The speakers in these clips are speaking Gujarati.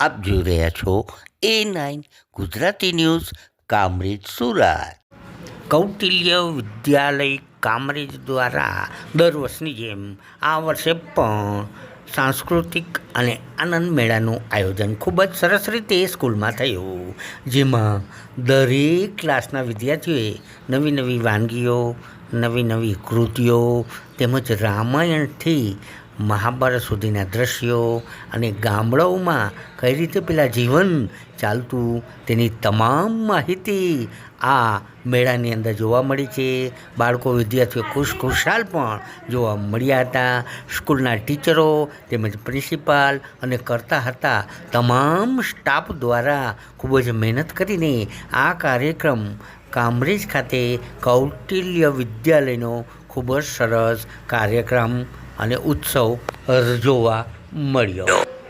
આપ જોઈ રહ્યા છો A nine Gujarati news, Kamrej Surat. Kautilya Vidyalaya Kamrej દ્વારા દર વર્ષની જેમ આ વર્ષે પણ સાંસ્કૃતિક અને આનંદ મેળાનું આયોજન ખૂબ જ સરસ રીતે સ્કૂલમાં થયું. જેમાં દરેક ક્લાસના વિદ્યાર્થીઓએ નવી નવી વાનગીઓ, નવી નવી કૃતિઓ તેમજ રામાયણથી મહાભારત સુધીના દ્રશ્યો અને ગામડાઓમાં કઈ રીતે પેલા જીવન ચાલતું તેની તમામ માહિતી આ મેળાની અંદર જોવા મળી છે. બાળકો, વિદ્યાર્થીઓ ખુશ ખુશાલ પણ જોવા મળ્યા હતા. સ્કૂલના ટીચરો તેમજ પ્રિન્સિપાલ અને કરતા હતા તમામ સ્ટાફ દ્વારા ખૂબ જ મહેનત કરીને આ કાર્યક્રમ કામરેજ ખાતે કૌટિલ્ય વિદ્યાલયનો ખૂબ જ સરસ કાર્યક્રમ અને ઉત્સવ જોવા મળ્યો.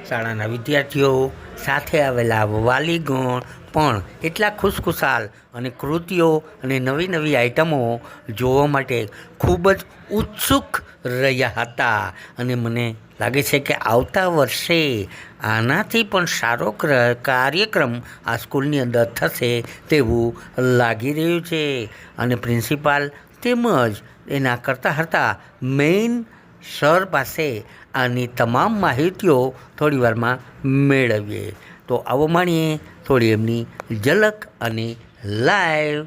શાળાના વિદ્યાર્થીઓ સાથે આવેલા વાલીગણ પણ એટલા ખુશખુશાલ અને કૃતિઓ અને નવી નવી આઇટમો જોવા માટે ખૂબ જ ઉત્સુક રહ્યા હતા. અને મને લાગે છે કે આવતા વર્ષે આનાથી પણ સારો ક્ર- કાર્યક્રમ આ સ્કૂલની અંદર થશે તેવું લાગી રહ્યું છે. અને પ્રિન્સિપાલ તેમજ એના કરતા હતા મેઇન સર પાસે આની તમામ માહિતીઓ થોડી વારમાં મેળવીએ. તો આવો માણીએ થોડી એમની ઝલક અને લાઈવ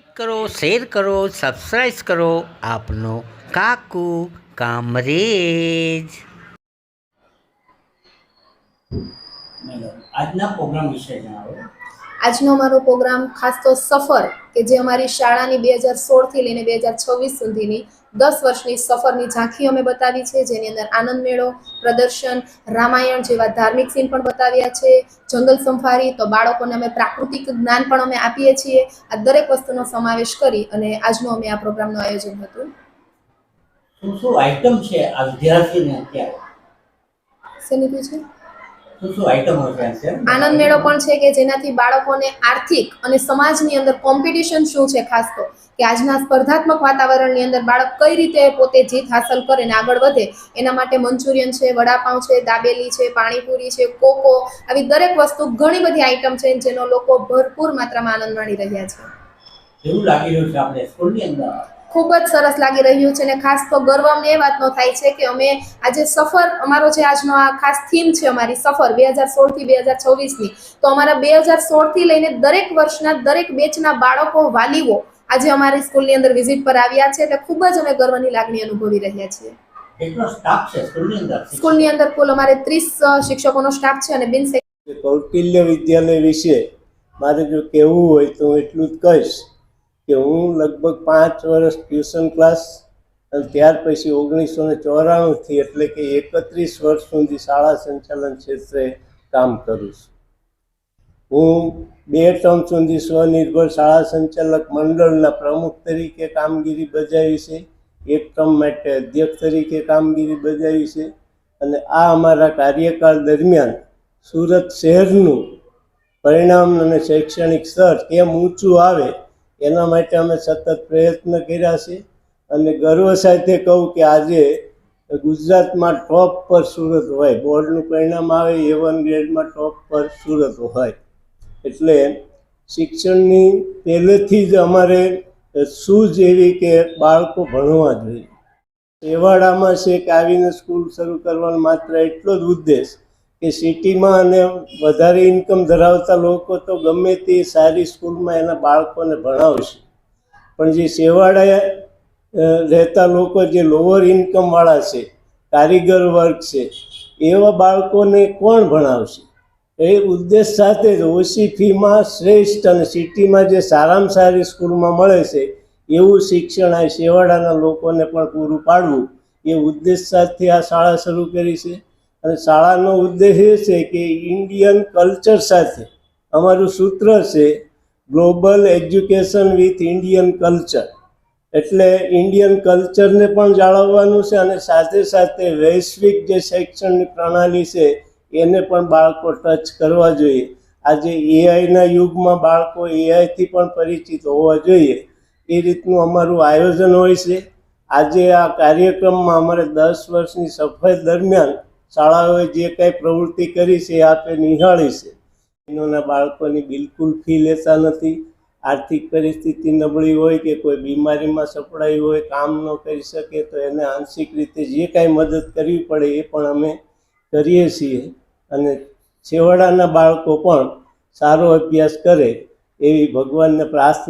લાઈક કરો શેર કરો સબસ્ક્રાઈબ કરો. આપનો કાકુ કામરેજ. આજના પ્રોગ્રામ વિશે જણાવો. આજનો અમારો પ્રોગ્રામ ખાસ તો સફર કે જે અમારી શાળાની બે હજાર સોળથી લઈને બે હજાર છવ્વીસ સુધીની દસ વર્ષની સફરની ઝાંખી અમે બતાવી છે જેની અંદર આનંદ મેળો પ્રદર્શન રામાયણ જેવા ધાર્મિક સીન પણ બતાવ્યા છે જંગલ સંફારી તો બાળકોને અમે પ્રાકૃતિક જ્ઞાન પણ અમે આપીએ છીએ. આ દરેક વસ્તુનો સમાવેશ કરી અને આજનો અમે આ પ્રોગ્રામનું આયોજન હતું. શું શું આઈટમ છે આ વિદ્યાર્થીને અત્યારે? શેની છે? આનંદ મેળો પણ છે કે જેનાથી બાળકોને આર્થિક અને સમાજની અંદર કોમ્પિટિશન શું છે ખાસ તો? કે આજના સ્પર્ધાત્મક વાતાવરણની અંદર બાળક કઈ રીતે પોતે જીત હાંસલ કરે ને આગળ વધે એના માટે મંચુરિયન છે વડાપાઉં છે દાબેલી છે પાણીપુરી છે કોકો આવી દરેક વસ્તુ ઘણી બધી આઈટમ છે જેનો લોકો ભરપૂર માત્રામાં આનંદ માણી રહ્યા છે. એવું લાગી રહ્યું છે આપણે સ્કૂલની અંદર. ખૂબ જ સરસ લાગી રહ્યું છે અને ખાસ તો ગર્વ અમને એ વાતનો થાય છે કે અમે આજે સફર અમારો જે આજનો આ ખાસ થીમ છે અમારી સફર બે હજાર સોળથી બે હજાર છવ્વીસની તો અમારા બે હજાર સોળથી લઈને દરેક વર્ષના દરેક બેચના બાળકો વાલીઓ આજે અમારી સ્કૂલની અંદર વિઝિટ પર આવ્યા છે એટલે ખૂબ જ અમે ગર્વની લાગણી અનુભવી રહ્યા છીએ. કેટલો સ્ટાફ છે સ્કૂલની અંદર? કુલ અમારે ત્રીસ શિક્ષકોનો સ્ટાફ છે અને બિન કૌટિલ્ય વિદ્યાલય વિશે મારે જો કહેવું હોય તો એટલું જ કહીશ. કે હું લગભગ પાંચ વર્ષ ટ્યુશન ક્લાસ અને ત્યાર પછી ઓગણીસો ને ચોરાણુંથી એટલે કે એકત્રીસ વર્ષ સુધી શાળા સંચાલન ક્ષેત્રે કામ કરું છું. હું બે ટર્મ સુધી સ્વનિર્ભર શાળા સંચાલક મંડળના પ્રમુખ તરીકે કામગીરી બજાવી છે. એક ટર્મ માટે અધ્યક્ષ તરીકે કામગીરી બજાવી છે. અને આ અમારા કાર્યકાળ દરમિયાન સુરત શહેરનું પરિણામ અને શૈક્ષણિક સ્તર કેમ ઊંચું આવે એના માટે અમે સતત પ્રયત્ન કર્યા છે. અને ગર્વ સાથે કહું કે આજે ગુજરાતમાં ટોપ પર સુરત હોય. બોર્ડનું પરિણામ આવે એ વન ગ્રેડમાં ટોપ પર સુરત હોય. એટલે શિક્ષણની પહેલેથી જ અમારે સૂઝ એવી કે બાળકો ભણવા જોઈએ. એવાડામાં છે કે આવીને સ્કૂલ શરૂ કરવાનો માત્ર એટલો જ ઉદ્દેશ કે સિટીમાં અને વધારે ઇન્કમ ધરાવતા લોકો તો ગમે તે સારી સ્કૂલમાં એના બાળકોને ભણાવશે. પણ જે સેવાડે રહેતા લોકો જે લોઅર ઇન્કમવાળા છે, કારીગર વર્ગ છે, એવા બાળકોને કોણ ભણાવશે? એ ઉદ્દેશ સાથે જ ઓછી ફીમાં શ્રેષ્ઠ અને સિટીમાં જે સારામાં સારી સ્કૂલમાં મળે છે, એવું શિક્ષણ આ શેવાડાના લોકોને પણ પૂરું પાડવું એ ઉદ્દેશ સાથે આ શાળા શરૂ કરી છે. અને શાળાનો ઉદ્દેશ એ છે કે ઇન્ડિયન કલ્ચર સાથે અમારું સૂત્ર છે global education with Indian culture એટલે ઇન્ડિયન કલ્ચરને પણ જાળવવાનું છે અને સાથે સાથે વૈશ્વિક જે શૈક્ષણિક પ્રણાલી છે એને પણ બાળકો ટચ કરવા જોઈએ. આજે એઆઈના યુગમાં બાળકો એઆઈથી પણ પરિચિત હોવા જોઈએ. એ રીતનું અમારું આયોજન હોય છે. આજે આ કાર્યક્રમમાં અમારે દસ વર્ષની સફાઈ દરમિયાન શાળાઓએ જે કાંઈ પ્રવૃત્તિ કરી છે આપે નિહાળી છે. એનોના બાળકોની બિલકુલ ફી લેતા નથી. આર્થિક પરિસ્થિતિ નબળી હોય કે કોઈ બીમારીમાં સપડાઈ હોય, કામ ન કરી શકે, તો એને આંશિક રીતે જે કાંઈ મદદ કરવી પડે એ પણ અમે કરીએ છીએ. અને છેવાડાના બાળકો પણ સારો અભ્યાસ કરે એવી ભગવાનને પ્રાર્થના